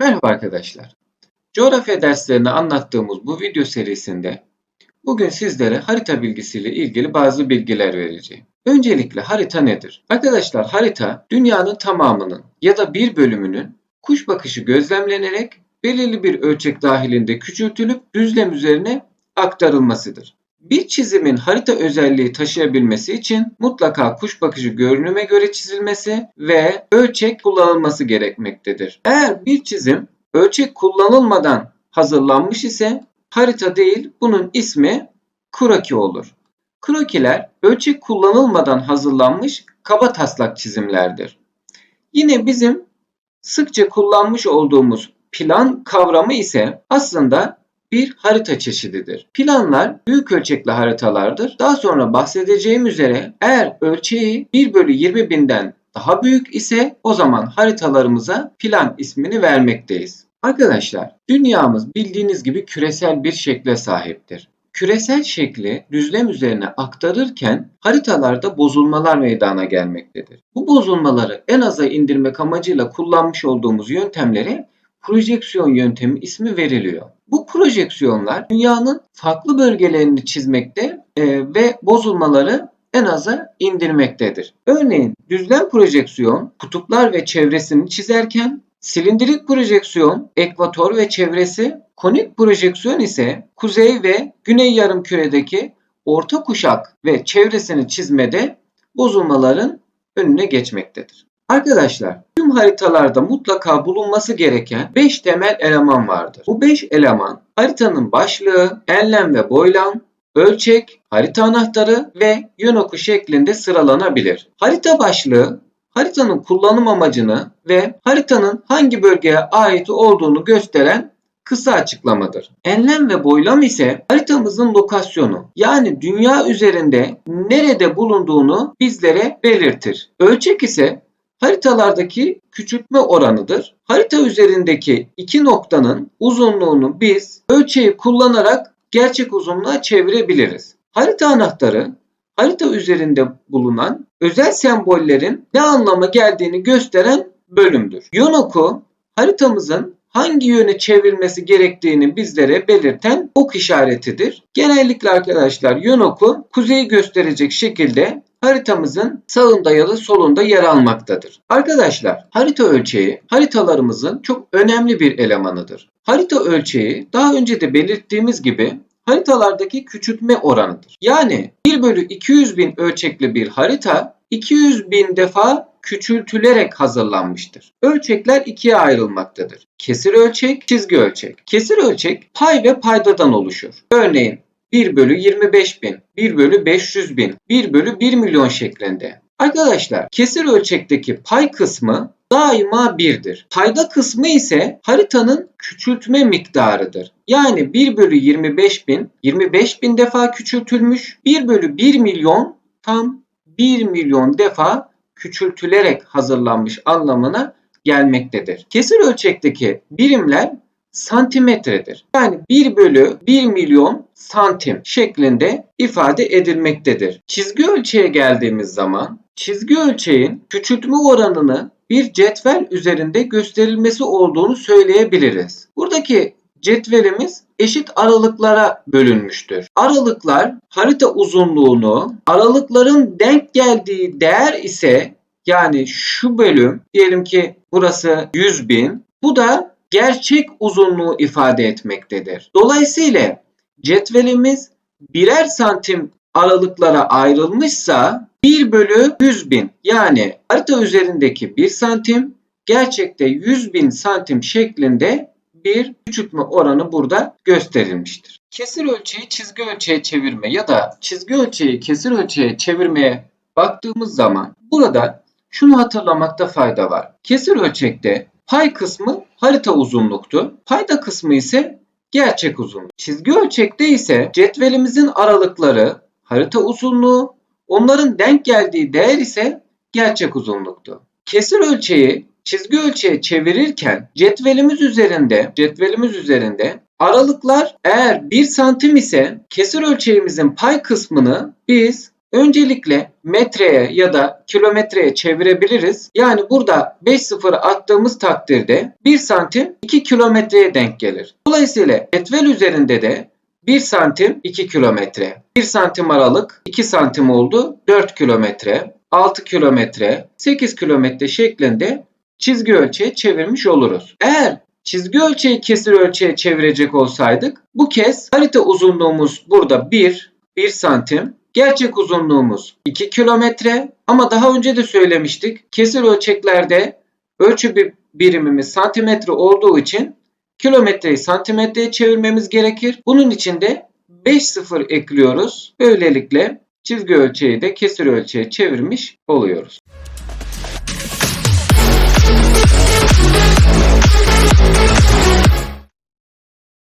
Merhaba arkadaşlar. Coğrafya derslerini anlattığımız bu video serisinde bugün sizlere harita bilgisiyle ilgili bazı bilgiler vereceğim. Öncelikle harita nedir? Arkadaşlar harita dünyanın tamamının ya da bir bölümünün kuş bakışı gözlemlenerek belirli bir ölçek dahilinde küçültülüp düzlem üzerine aktarılmasıdır. Bir çizimin harita özelliği taşıyabilmesi için mutlaka kuş bakışı görünüme göre çizilmesi ve ölçek kullanılması gerekmektedir. Eğer bir çizim ölçek kullanılmadan hazırlanmış ise harita değil bunun ismi kroki olur. Krokiler ölçek kullanılmadan hazırlanmış kaba taslak çizimlerdir. Yine bizim sıkça kullanmış olduğumuz plan kavramı ise aslında bir harita çeşididir. Planlar büyük ölçekli haritalardır. Daha sonra bahsedeceğim üzere eğer ölçeği 1 bölü 20 binden daha büyük ise o zaman haritalarımıza plan ismini vermekteyiz. Arkadaşlar dünyamız bildiğiniz gibi küresel bir şekle sahiptir. Küresel şekli düzlem üzerine aktarırken haritalarda bozulmalar meydana gelmektedir. Bu bozulmaları en aza indirmek amacıyla kullanmış olduğumuz yöntemlere projeksiyon yöntemi ismi veriliyor. Bu projeksiyonlar dünyanın farklı bölgelerini çizmekte e, ve bozulmaları en aza indirmektedir. Örneğin düzlem projeksiyon kutuplar ve çevresini çizerken silindirik projeksiyon ekvator ve çevresi, konik projeksiyon ise kuzey ve güney yarımküredeki orta kuşak ve çevresini çizmede bozulmaların önüne geçmektedir. Arkadaşlar tüm haritalarda mutlaka bulunması gereken 5 temel eleman vardır. Bu 5 eleman haritanın başlığı, enlem ve boylam, ölçek, harita anahtarı ve yön oku şeklinde sıralanabilir. Harita başlığı haritanın kullanım amacını ve haritanın hangi bölgeye ait olduğunu gösteren kısa açıklamadır. Enlem ve boylam ise haritamızın lokasyonu yani dünya üzerinde nerede bulunduğunu bizlere belirtir. Ölçek ise haritalardaki küçültme oranıdır. Harita üzerindeki iki noktanın uzunluğunu biz ölçeği kullanarak gerçek uzunluğa çevirebiliriz. Harita anahtarı harita üzerinde bulunan özel sembollerin ne anlama geldiğini gösteren bölümdür. Yön oku haritamızın hangi yöne çevirmesi gerektiğini bizlere belirten ok işaretidir. Genellikle arkadaşlar yön oku kuzeyi gösterecek şekilde haritamızın sağında ya da solunda yer almaktadır. Arkadaşlar harita ölçeği haritalarımızın çok önemli bir elemanıdır. Harita ölçeği daha önce de belirttiğimiz gibi haritalardaki küçültme oranıdır. Yani 1 bölü 200 bin ölçekli bir harita 200 bin defa küçültülerek hazırlanmıştır. Ölçekler ikiye ayrılmaktadır. Kesir ölçek, çizgi ölçek. Kesir ölçek pay ve paydadan oluşur. Örneğin 1 bölü 25 bin, 1 bölü 500 bin, 1 bölü 1 milyon şeklinde. Arkadaşlar kesir ölçekteki pay kısmı daima 1'dir. Payda kısmı ise haritanın küçültme miktarıdır. Yani 1 bölü 25 bin 25 bin defa küçültülmüş. 1 bölü 1 milyon tam 1 milyon defa küçültülerek hazırlanmış anlamına gelmektedir. Kesir ölçekteki birimler santimetredir. Yani 1 bölü 1 milyon santim şeklinde ifade edilmektedir. Çizgi ölçeğe geldiğimiz zaman çizgi ölçeğin küçültme oranını bir cetvel üzerinde gösterilmesi olduğunu söyleyebiliriz. Buradaki cetvelimiz eşit aralıklara bölünmüştür. Aralıklar harita uzunluğunu, aralıkların denk geldiği değer ise yani şu bölüm diyelim ki burası 100 bin, bu da gerçek uzunluğu ifade etmektedir. Dolayısıyla cetvelimiz birer santim aralıklara ayrılmışsa 1 bölü 100 bin yani harita üzerindeki 1 santim gerçekte 100 bin santim şeklinde bir küçültme oranı burada gösterilmiştir. Kesir ölçeği çizgi ölçeğe çevirme ya da çizgi ölçeği kesir ölçeğe çevirmeye baktığımız zaman burada şunu hatırlamakta fayda var. Kesir ölçekte pay kısmı harita uzunluktu. Payda kısmı ise gerçek uzunluk. Çizgi ölçekte ise cetvelimizin aralıkları harita uzunluğu, onların denk geldiği değer ise gerçek uzunluktu. Kesir ölçeği çizgi ölçeğe çevirirken cetvelimiz üzerinde cetvelimiz üzerinde aralıklar eğer 1 santim ise kesir ölçeğimizin pay kısmını biz Öncelikle metreye ya da kilometreye çevirebiliriz. Yani burada 5 sıfır attığımız takdirde 1 santim 2 kilometreye denk gelir. Dolayısıyla cetvel üzerinde de 1 santim 2 kilometre. 1 santim aralık 2 santim oldu 4 kilometre. 6 kilometre, 8 kilometre şeklinde çizgi ölçeğe çevirmiş oluruz. Eğer çizgi ölçeği kesir ölçeğe çevirecek olsaydık bu kez harita uzunluğumuz burada 1, 1 santim. Gerçek uzunluğumuz 2 kilometre ama daha önce de söylemiştik. Kesir ölçeklerde ölçü bir birimimiz santimetre olduğu için kilometreyi santimetreye çevirmemiz gerekir. Bunun için de 5 sıfır ekliyoruz. Böylelikle çizgi ölçeği de kesir ölçeğe çevirmiş oluyoruz.